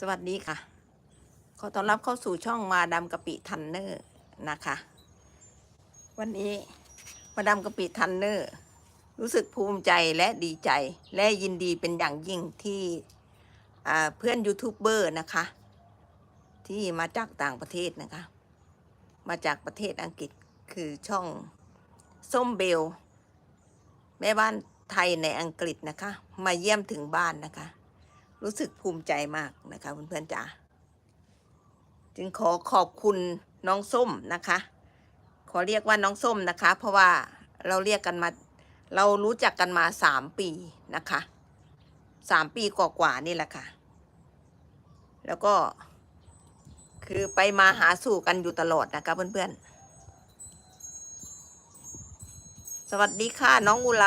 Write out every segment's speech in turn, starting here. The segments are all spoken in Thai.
สวัสดีค่ะ ขอต้อนรับเข้าสู่ช่องมาดามกะปิทันเนอร์นะคะ วันนี้มาดามกะปิทันเนอร์ รู้สึกภูมิใจและดีใจและยินดีเป็นอย่างยิ่งที่เพื่อนยูทูบเบอร์นะคะ ที่มาจากต่างประเทศนะคะ มาจากประเทศอังกฤษคือช่องส้มเบล แม่บ้านไทยในอังกฤษนะคะ มาเยี่ยมถึงบ้านนะคะ รู้สึกภูมิใจมากนะคะเพื่อนๆจ๋าจึงขอขอบคุณน้องส้มนะคะ ขอเรียกว่าน้องส้มนะคะ เพราะว่าเราเรียกกันมา เรารู้จักกันมาสามปีนะคะสามปีกว่าๆนี่แหละค่ะ แล้วก็คือไปมาหาสู่กันอยู่ตลอดนะคะเพื่อนๆ สวัสดีค่ะน้องอุไร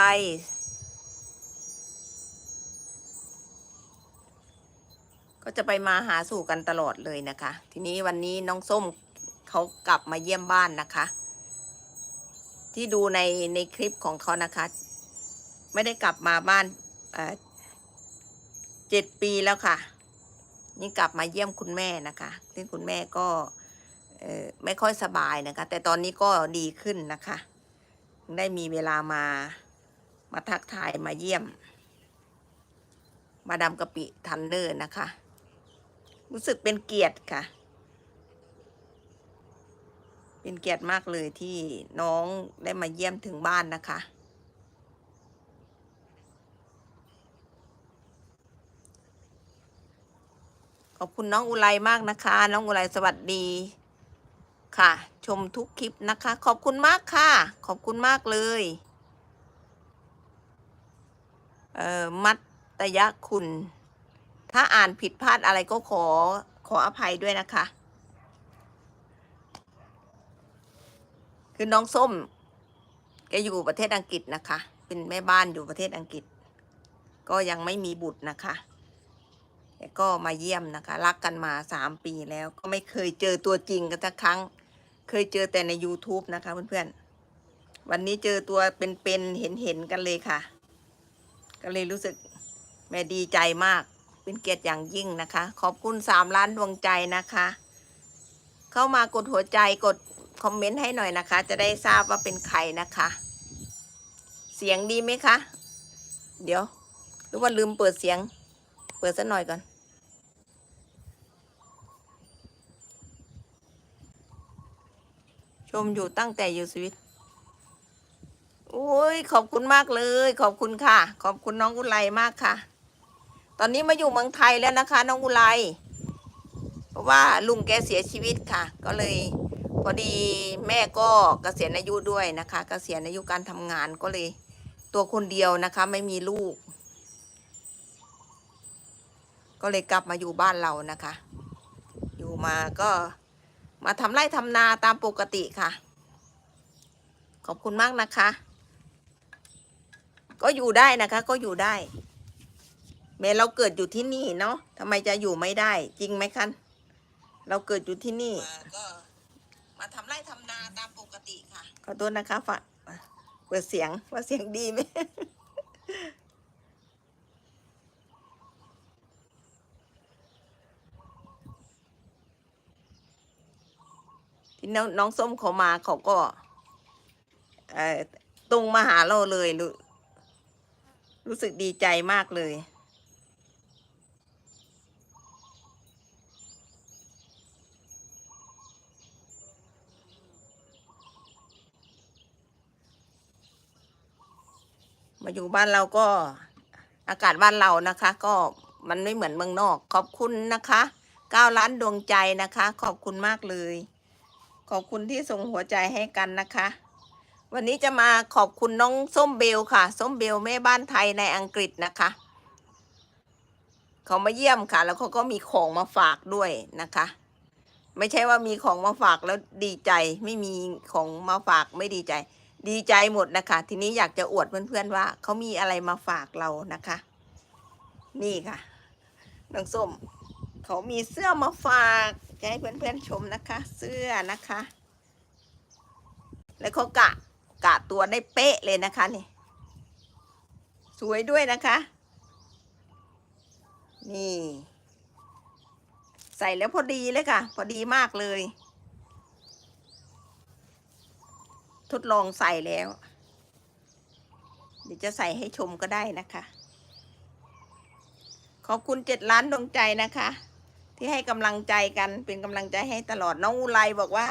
ก็จะไปมาหาสู่กันตลอดเลยนะคะ ทีนี้วันนี้น้องส้มเขากลับมาเยี่ยมบ้านนะคะ ที่ดูในในคลิปของเขานะคะ ไม่ได้กลับมาบ้านเจ็ดปีแล้วค่ะ นี่กลับมาเยี่ยมคุณแม่นะคะซึ่งคุณแม่ก็ไม่ค่อยสบายนะคะ แต่ตอนนี้ก็ดีขึ้นนะคะ ได้มีเวลามามาทักทายมาเยี่ยม มาดามกะปิทันเดอร์นะคะ รู้สึกเป็นเกียรติค่ะ เป็นเกียรติมากเลยที่น้องได้มาเยี่ยมถึงบ้านนะคะ ขอบคุณน้องอุไรมากนะคะ น้องอุไรสวัสดีค่ะ ชมทุกคลิปนะคะ ขอบคุณมากค่ะ ขอบคุณมากเลยเอ่อมัตตยะคุณ ถ้าอ่านผิดพลาดอะไรก็ขอขออภัยด้วยนะคะ คือน้องส้มแกอยู่ประเทศอังกฤษนะคะ เป็นแม่บ้านอยู่ประเทศอังกฤษ ก็ยังไม่มีบุตรนะคะแต่ก็มาเยี่ยมนะคะ รักกันมาสามปีแล้ว ก็ไม่เคยเจอตัวจริงกันสักครั้ง เคยเจอแต่ใน YouTube นะคะเพื่อนๆ วันนี้เจอตัวเป็นๆเห็นๆกันเลยค่ะ ก็เลยรู้สึกแม่ดีใจมาก เป็นเกียรติอย่างยิ่งนะคะ ขอบคุณสามล้านดวงใจนะคะ เข้ามากดหัวใจกดคอมเมนต์ให้หน่อยนะคะ จะได้ทราบว่าเป็นใครนะคะ เสียงดีไหมคะ เดี๋ยวหรือว่าลืมเปิดเสียง เปิดสักหน่อยก่อนชมอยู่ตั้งแต่อยู่สวิตโอ้ย ขอบคุณมากเลย ขอบคุณค่ะ ขอบคุณน้องอุไรมากค่ะ ตอนนี้มาอยู่เมืองไทยแล้วนะคะ น้องอุไรเพราะว่าลุงแกเสียชีวิตค่ะ ก็เลยพอดีแม่ก็เกษียณอายุด้วยนะคะเกษียณอายุการทำงานก็เลย ตัวคนเดียวนะคะ ไม่มีลูก ก็เลยกลับมาอยู่บ้านเรานะคะ อยู่มาก็มาทำไร่ทำนาตามปกติค่ะ ขอบคุณมากนะคะ ก็อยู่ได้นะคะ ก็อยู่ได้ แม้เราเกิดอยู่ที่นี่เนาะทำไมจะอยู่ไม่ได้ จริงไหมคันเราเกิดอยู่ที่นี่ก็มาทำไร่ทำนาตามปกติค่ะ ขอโทษนะคะฝากเปิดเสียงว่าเสียงดีไหม ที่น้องน้องส้มเขามาเขาก็เอ่อตรงมาหาเราเลยรู้รู้สึกดีใจมากเลย มาอยู่บ้านเราก็อากาศบ้านเรานะคะ ก็มันไม่เหมือนเมืองนอก ขอบคุณนะคะก้าล้านดวงใจนะคะ ขอบคุณมากเลย ขอบคุณที่ส่งหัวใจให้กันนะคะ วันนี้จะมาขอบคุณน้องส้มเบลค่ะ ส้มเบลแม่บ้านไทยในอังกฤษนะคะ เขามาเยี่ยมค่ะ แล้วเขาก็มีของมาฝากด้วยนะคะ ไม่ใช่ว่ามีของมาฝากแล้วดีใจ ไม่มีของมาฝากไม่ดีใจ ดีใจหมดนะคะ ทีนี้อยากจะอวดเพื่อนๆว่าเขามีอะไรมาฝากเรานะคะ นี่ค่ะน้องส้มเขามีเสื้อมาฝากจะให้เพื่อนๆชมนะคะ เสื้อนะคะ แล้วเขากะกะตัวได้เป๊ะเลยนะคะนี่สวยด้วยนะคะ นี่ ใส่แล้วพอดีเลยค่ะ พอดีมากเลย ทดลองใส่แล้ว เดี๋ยวจะใส่ให้ชมก็ได้นะคะ ขอบคุณเจ็ดล้านดวงใจนะคะ ที่ให้กำลังใจกันเป็นกำลังใจให้ตลอดน้องอุไรบอกว่า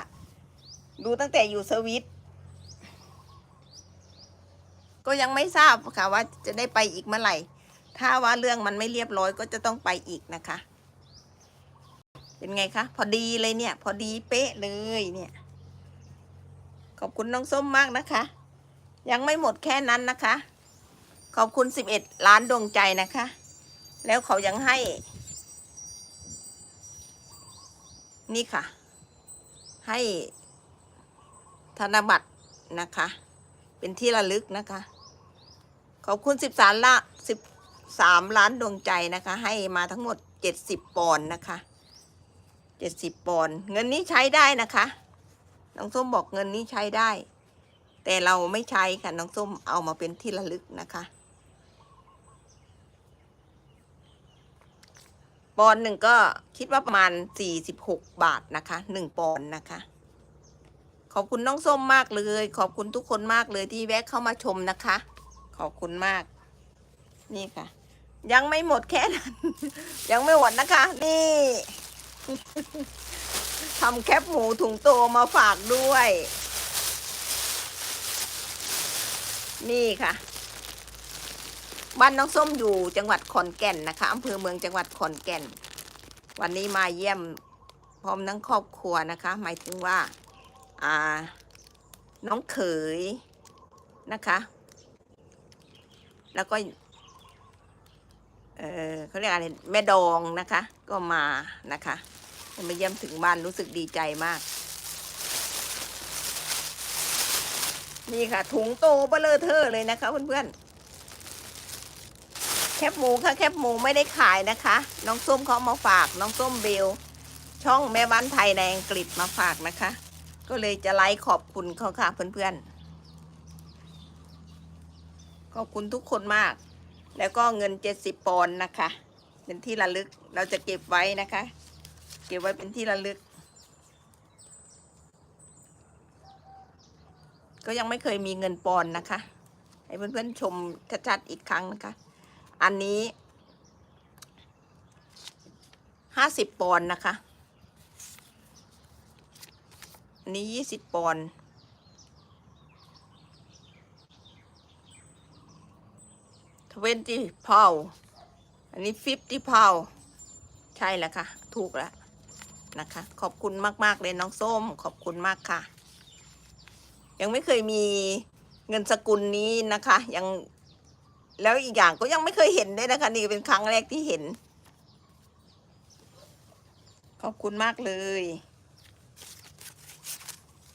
ดูตั้งแต่อยู่สวิตก็ยังไม่ทราบค่ะว่าจะได้ไปอีกเมื่อไหร่ ถ้าว่าเรื่องมันไม่เรียบร้อยก็จะต้องไปอีกนะคะ เป็นไงคะ พอดีเลยเนี่ย พอดีเป๊ะเลยเนี่ย ขอบคุณน้องส้มมากนะคะ ยังไม่หมดแค่นั้นนะคะ ขอบคุณสิบเอ็ดล้านดวงใจนะคะ แล้วเขายังให้ นี่ค่ะ ให้ธนบัตรนะคะ เป็นที่ระลึกนะคะ ขอบคุณสิบสามละสิบสามล้านดวงใจนะคะ ให้มาทั้งหมดเจ็ดสิบปอนด์นะคะเจ็ดสิบปอนด์เงินนี้ใช้ได้นะคะ น้องส้มบอกเงินนี้ใช้ได้ แต่เราไม่ใช้ค่ะน้องส้มเอามาเป็นที่ระลึกนะคะปอนหนึ่งก็คิดว่าประมาณสี่สิบหกบาทนะคะหนึ่งปอนนะคะ ขอบคุณน้องส้มมากเลย ขอบคุณทุกคนมากเลยที่แวะเข้ามาชมนะคะ ขอบคุณมาก นี่ค่ะ ยังไม่หมดแค่นั้น ยังไม่หมดนะคะ นี่ ทำแคปหมูถุงโตมาฝากด้วย นี่ค่ะ บ้านน้องส้มอยู่จังหวัดขอนแก่นนะคะอำเภอเมืองจังหวัดขอนแก่น วันนี้มาเยี่ยมพร้อมทั้งครอบครัวนะคะ หมายถึงว่า อ่า น้องเขยนะคะ แล้วก็เออเขาเรียกอะไรแม่ดองนะคะ ก็มานะคะ มาเยี่ยมถึงบ้านรู้สึกดีใจมาก นี่ค่ะ ถุงโตเบลอเทอร์เลยนะคะเพื่อนๆ แคบหมูค่ะ แคบหมูไม่ได้ขายนะคะ น้องส้มเขามาฝาก น้องส้มเบล ช่องแม่บ้านไทยในอังกฤษมาฝากนะคะ ก็เลยจะไลค์ขอบคุณเขาค่ะเพื่อนๆขอบคุณทุกคนมาก แล้วก็เงินเจ็ดสิบปอนด์นะคะ เป็นที่ระลึก เราจะเก็บไว้นะคะ เก็บไว้เป็นที่ระลึก ก็ยังไม่เคยมีเงินปอนนะคะ ให้เพื่อนๆชมชัดๆอีกครั้งนะคะ อันนี้ห้าสิบปอนนะคะ อันนี้ยี่สิบปอนทเวนตี้พาวอันนี้ฟิฟตี้พาวใช่แล้วค่ะ ถูกแล้ว นะคะ ขอบคุณมากๆเลยน้องส้ม ขอบคุณมากค่ะ ยังไม่เคยมีเงินสกุลนี้นะคะ ยังแล้วอีกอย่างก็ยังไม่เคยเห็นด้วยนะคะ นี่เป็นครั้งแรกที่เห็น ขอบคุณมากเลย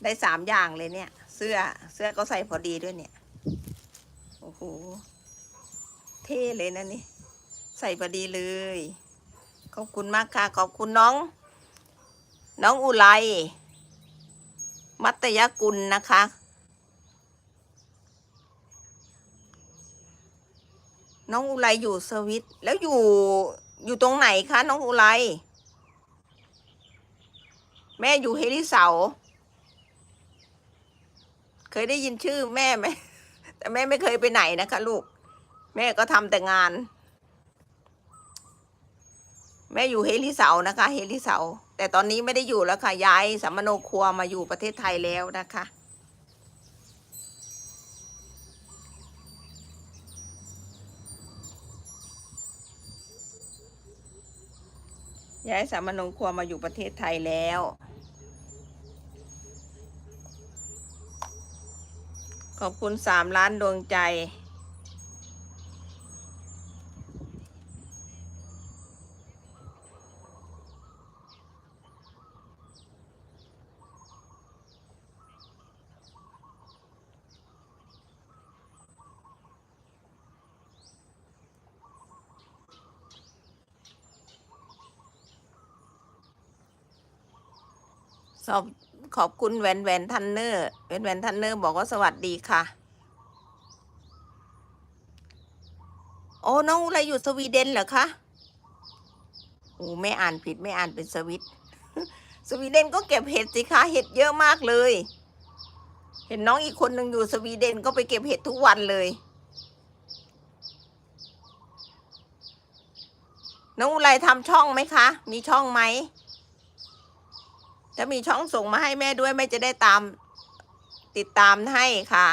ได้สามอย่างเลยเนี่ย เสื้อเสื้อก็ใส่พอดีด้วยเนี่ยโอ้โหเท่เลยนะนี่ ใส่พอดีเลย ขอบคุณมากค่ะ ขอบคุณน้อง น้องอุไร มัตยกุลนะคะ น้องอุไรอยู่สวิต แล้วอยู่อยู่ตรงไหนคะ น้องอุไร แม่อยู่เฮลิเสา เคยได้ยินชื่อแม่ไหม แต่แม่ไม่เคยไปไหนนะคะลูก แม่ก็ทำแต่งาน แม่อยู่เฮลิเสานะคะ เฮลิเสา แต่ตอนนี้ไม่ได้อยู่แล้วค่ะย้ายสัมมโนครัวมาอยู่ประเทศไทยแล้วนะคะย้ายสามโนครัวมาอยู่ประเทศไทยแล้ว ขอบคุณสามล้านดวงใจ สอบขอบคุณแหวนแหวนทันเนอร์แหวนแหวนทันเนอร์บอกว่าสวัสดีค่ะ โอ้น้องอะไรอยู่สวีเดนเหรอคะอ้ไม่อ่านผิดไม่อ่านเป็นสวิตสวีเดนก็เก็บเห็ดสิคะเห็ดเยอะมากเลย เห็นน้องอีกคนหนึ่งอยู่สวีเดนก็ไปเก็บเห็ดทุกวันเลย น้องอุไรทำช่องไหมคะ มีช่องไหม ถ้ามีช่องส่งมาให้แม่ด้วยแม่จะได้ตามติดตามให้ค่ะ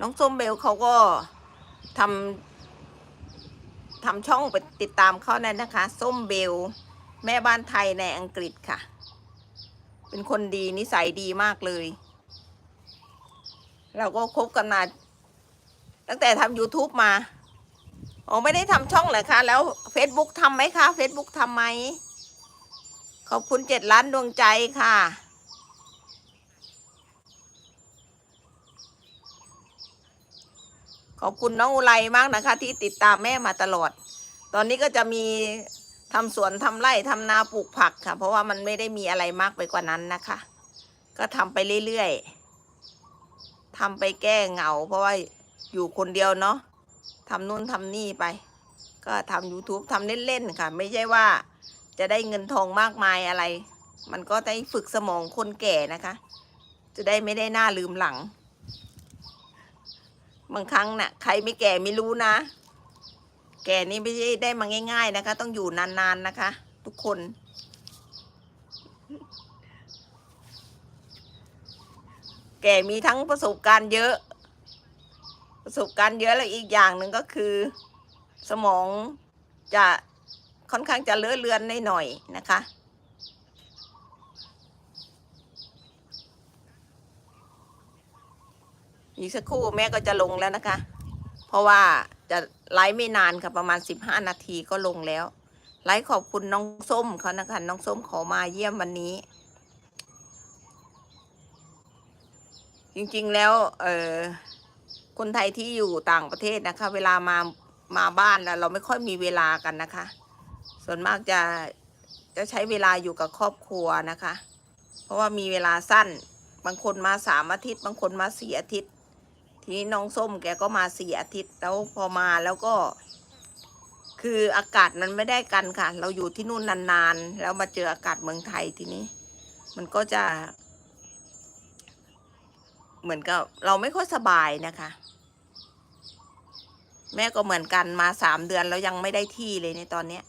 น้องส้มเบลเขาก็ทำทำช่องไปติดตามเขานั่นนะคะ ส้มเบล แม่บ้านไทยในอังกฤษค่ะ เป็นคนดีนิสัยดีมากเลย เราก็คบกันมาตั้งแต่ทำ YouTube มาอ๋อไม่ได้ทำช่องเหรอคะแล้ว Facebook ทำไหมคะ Facebook ทำไหม ขอบคุณเจ็ดล้านดวงใจค่ะ ขอบคุณน้องอุไรมากนะคะ ที่ติดตามแม่มาตลอด ตอนนี้ก็จะมี ทำสวนทำไร่ทำนาปลูกผักค่ะ เพราะว่ามันไม่ได้มีอะไรมากไปกว่านั้นนะคะ ก็ทำไปเรื่อยๆทำไปแก้เหงา เพราะว่าอยู่คนเดียวเนาะทำนู่นทำนี่ไป ก็ทำ YouTube ทำเล่นๆค่ะ ไม่ใช่ว่าจะได้เงินทองมากมายอะไร มันก็ได้ฝึกสมองคนแก่นะคะ จะได้ไม่ได้หน้าลืมหลัง บางครั้งน่ะ ใครไม่แก่ไม่รู้นะ แก่นี่ไม่ใช่ได้มาง่าย ๆ นะคะ ต้องอยู่นานๆนะคะ ทุกคน แก่มีทั้งประสบการณ์เยอะ ประสบการณ์เยอะแล้วอีกอย่างหนึ่งก็คือ สมองจะค่อนข้างจะเลือเลือนหน่อยๆนะคะอีกสักครู่แม่ก็จะลงแล้วนะคะ เพราะว่าจะ ไลฟ์ไม่นานค่ะประมาณสิบห้านาทีก็ลงแล้ว ไลฟ์ขอบคุณน้องส้มเขานะคะน้องส้มขอมาเยี่ยมวันนี้ จริงๆแล้ว เออคนไทยที่อยู่ต่างประเทศนะคะ เวลามามาบ้านแล้วเราไม่ค่อยมีเวลากันนะคะ ส่วนมากจะจะใช้เวลาอยู่กับครอบครัวนะคะ เพราะว่ามีเวลาสั้น บางคนมาสามอาทิตย์ บางคนมาสี่อาทิตย์ ทีนี้น้องส้มแกก็มาสี่อาทิตย์แล้วพอมาแล้วก็ คืออากาศมันไม่ได้กันค่ะ เราอยู่ที่นู่นนานๆ แล้วมาเจออากาศเมืองไทยทีนี้ มันก็จะ เหมือนกับ เราไม่ค่อยสบายนะคะ แม่ก็เหมือนกันมาสามเดือนแล้วยังไม่ได้ที่เลยในตอนเนี้ย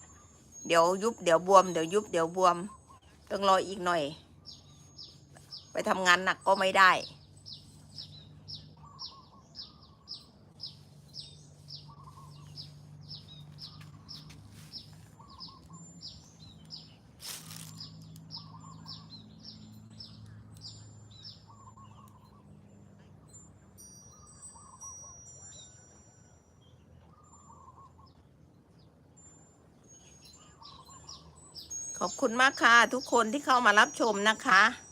เดี๋ยวยุบเดี๋ยวบวมเดี๋ยวยุบเดี๋ยวบวม ต้องรออีกหน่อย ไปทำงานหนักก็ไม่ได้ ขอบคุณมากค่ะ ทุกคนที่เข้ามารับชมนะคะ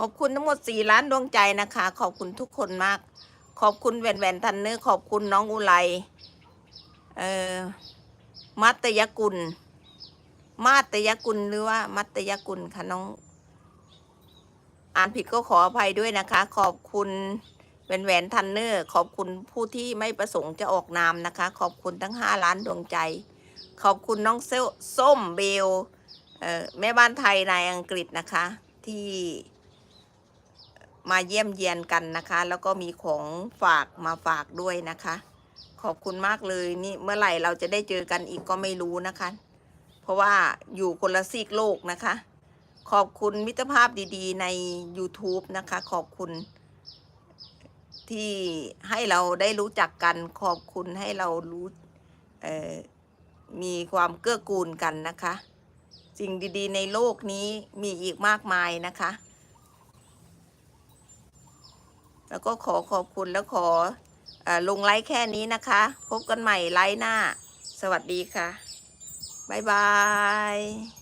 ขอบคุณทั้งหมดสี่ล้านดวงใจนะคะ ขอบคุณทุกคนมาก ขอบคุณแหวนแหวนทันเนอร์ขอบคุณน้องอุไรเอ่อมัตยกุล มาตยกุลหรือว่ามัตยกุลค่ะน้อง อ่านผิดก็ขออภัยด้วยนะคะ ขอบคุณแหวนแหวนทันเนอร์ขอบคุณผู้ที่ไม่ประสงค์จะออกนามนะคะ ขอบคุณทั้งห้าล้านดวงใจ ขอบคุณน้องเซลส้มเบลเอ่อแม่บ้านไทยในอังกฤษนะคะ ที่ มาเยี่ยมเยียนกันนะคะ แล้วก็มีของฝากมาฝากด้วยนะคะ ขอบคุณมากเลยนี่เมื่อไหร่เราจะได้เจอกันอีกก็ไม่รู้นะคะ เพราะว่าอยู่คนละซีกโลกนะคะ ขอบคุณมิตรภาพดีๆ ใน YouTube นะคะ ขอบคุณ ที่ให้เราได้รู้จักกัน ขอบคุณให้เรารู้มีความเกื้อกูลกันนะคะ สิ่งดีๆ ในโลกนี้มีอีกมากมายนะคะ แล้วก็ขอขอบคุณแล้วขออลงไลค์แค่นี้นะคะ พบกันใหม่ไลค์หน้า สวัสดีค่ะ บ๊ายบาย